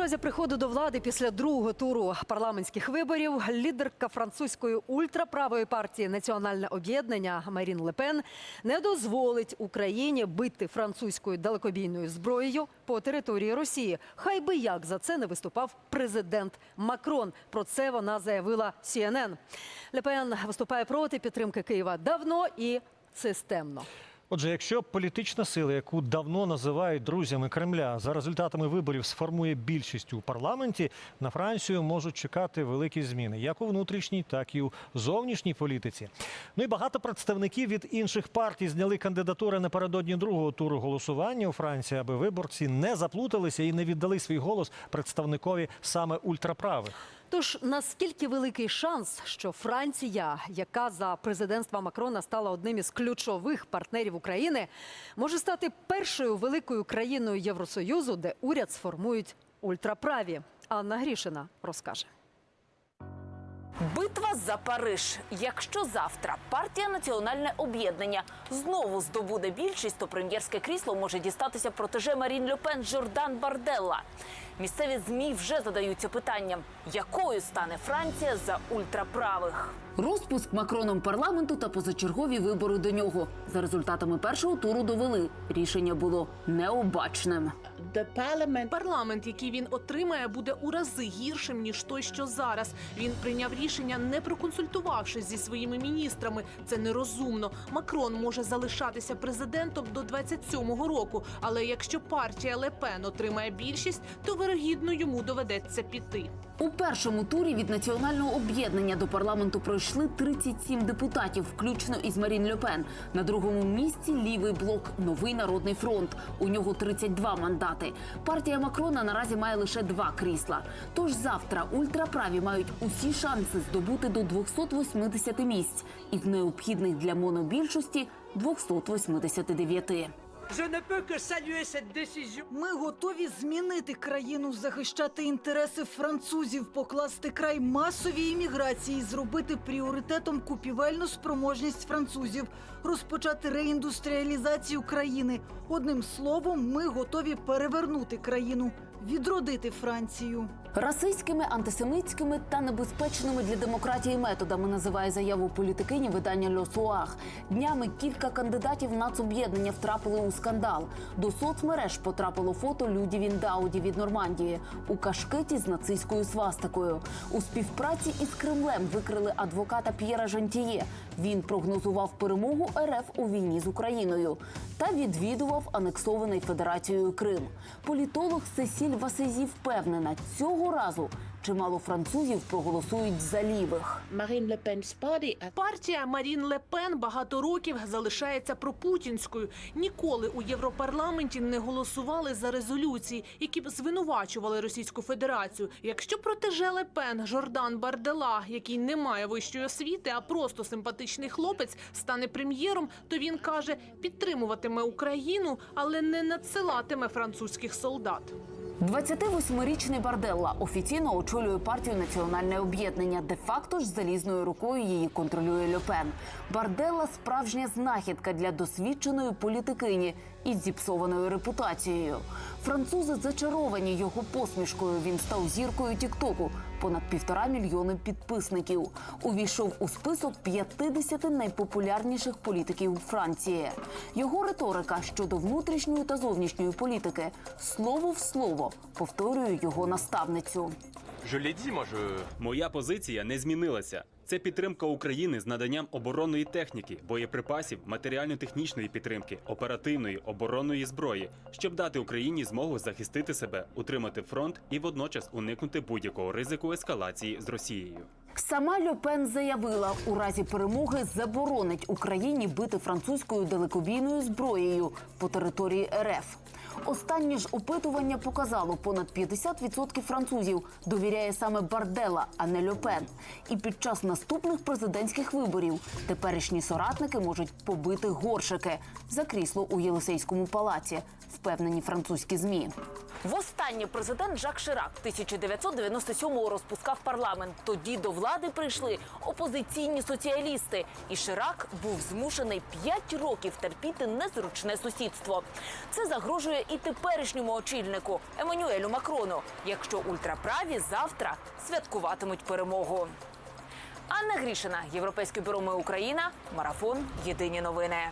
разі приходу до влади після другого туру парламентських виборів лідерка французької ультраправої партії Національне об'єднання Марін Лепен не дозволить Україні бити французькою далекобійною зброєю по території Росії. Хай би як за це не виступав президент Макрон. Про це вона заявила CNN. Лепен виступає проти підтримки Києва давно і системно. Отже, якщо політична сила, яку давно називають друзями Кремля, за результатами виборів сформує більшість у парламенті, на Францію можуть чекати великі зміни, як у внутрішній, так і у зовнішній політиці. Ну і багато представників від інших партій зняли кандидатури напередодні другого туру голосування у Франції, аби виборці не заплуталися і не віддали свій голос представникові саме ультраправих. Тож наскільки великий шанс, що Франція, яка за президентства Макрона стала одним із ключових партнерів України, може стати першою великою країною Євросоюзу, де уряд сформують ультраправі? Анна Грішина розкаже. Битва за Париж. Якщо завтра партія Національне об'єднання знову здобуде більшість, то прем'єрське крісло може дістатися протеже Марін Льопен Жордан Барделла. Місцеві змі вже задаються питанням, якою стане Франція за ультраправих. Розпуск Макроном парламенту та позачергові вибори до нього за результатами першого туру довели. Рішення було необачним. Парламент, який він отримає, буде у рази гіршим ніж той, що зараз. Він прийняв рішення, не проконсультувавшись зі своїми міністрами. Це нерозумно. Макрон може залишатися президентом до 27-го року. Але якщо партія Лепен отримає більшість, то вирогідно йому доведеться піти. У першому турі від національного об'єднання до парламенту пройшли 37 депутатів, включно із Марін Льопен. На другому місці лівий блок Новий народний фронт. У нього 32 мандати. Партія Макрона наразі має лише два крісла. Тож завтра ультраправі мають усі шанси здобути до 280 місць із необхідних для монобільшості 289. Je ne peux que saluer. Ми готові змінити країну, захищати інтереси французів, покласти край масовій імміграції, зробити пріоритетом купівельну спроможність французів, розпочати реіндустріалізацію країни. Одним словом, ми готові перевернути країну, відродити Францію. Расистськими, антисемитськими та небезпечними для демократії методами називає заяву політикині видання Льосуах. Днями кілька кандидатів нацоб'єднання втрапили у скандал. До соцмереж потрапило фото Люді Віндауді від Нормандії у кашкеті з нацистською свастикою. У співпраці із Кремлем викрили адвоката П'єра Жантіє. Він прогнозував перемогу РФ у війні з Україною та відвідував анексований Федерацією Крим. Політолог Сесіль Васезі впевнена, цього разу чимало французів проголосують за лівих. Партія Марін Лепен багато років залишається пропутінською. Ніколи у Європарламенті не голосували за резолюції, які б звинувачували Російську Федерацію. Якщо протеже Лепен Жордан Бардела, який не має вищої освіти, а просто симпатичний хлопець, стане прем'єром, то він каже, підтримуватиме Україну, але не надсилатиме французьких солдат. 28-річний Барделла офіційно очолює партію Національне об'єднання. Де-факто ж залізною рукою її контролює Льопен. Барделла справжня знахідка для досвідченої політикині із зіпсованою репутацією. Французи зачаровані його посмішкою. Він став зіркою Тіктоку. Понад півтора мільйони підписників. Увійшов у список 50 найпопулярніших політиків Франції. Його риторика щодо внутрішньої та зовнішньої політики слово в слово повторює його наставницю. Моя позиція не змінилася. Це підтримка України з наданням оборонної техніки, боєприпасів, матеріально-технічної підтримки, оперативної оборонної зброї, щоб дати Україні змогу захистити себе, утримати фронт і водночас уникнути будь-якого ризику ескалації з Росією. Сама Льопен заявила, у разі перемоги заборонить Україні бити французькою далекобійною зброєю по території РФ. Останнє ж опитування показало, понад 50% французів довіряє саме Бардела, а не Льопен. І під час наступних президентських виборів теперішні соратники можуть побити горшики за крісло у Єлисейському палаці, впевнені французькі змі. Востаннє президент Жак Ширак 1997-го розпускав парламент. Тоді до влади прийшли опозиційні соціалісти, і Ширак був змушений 5 років терпіти незручне сусідство. Це загрожує і теперішньому очільнику Еммануелю Макрону, якщо ультраправі завтра святкуватимуть перемогу. Анна Грішина, Європейське бюро «Ми Україна», марафон. Єдині новини.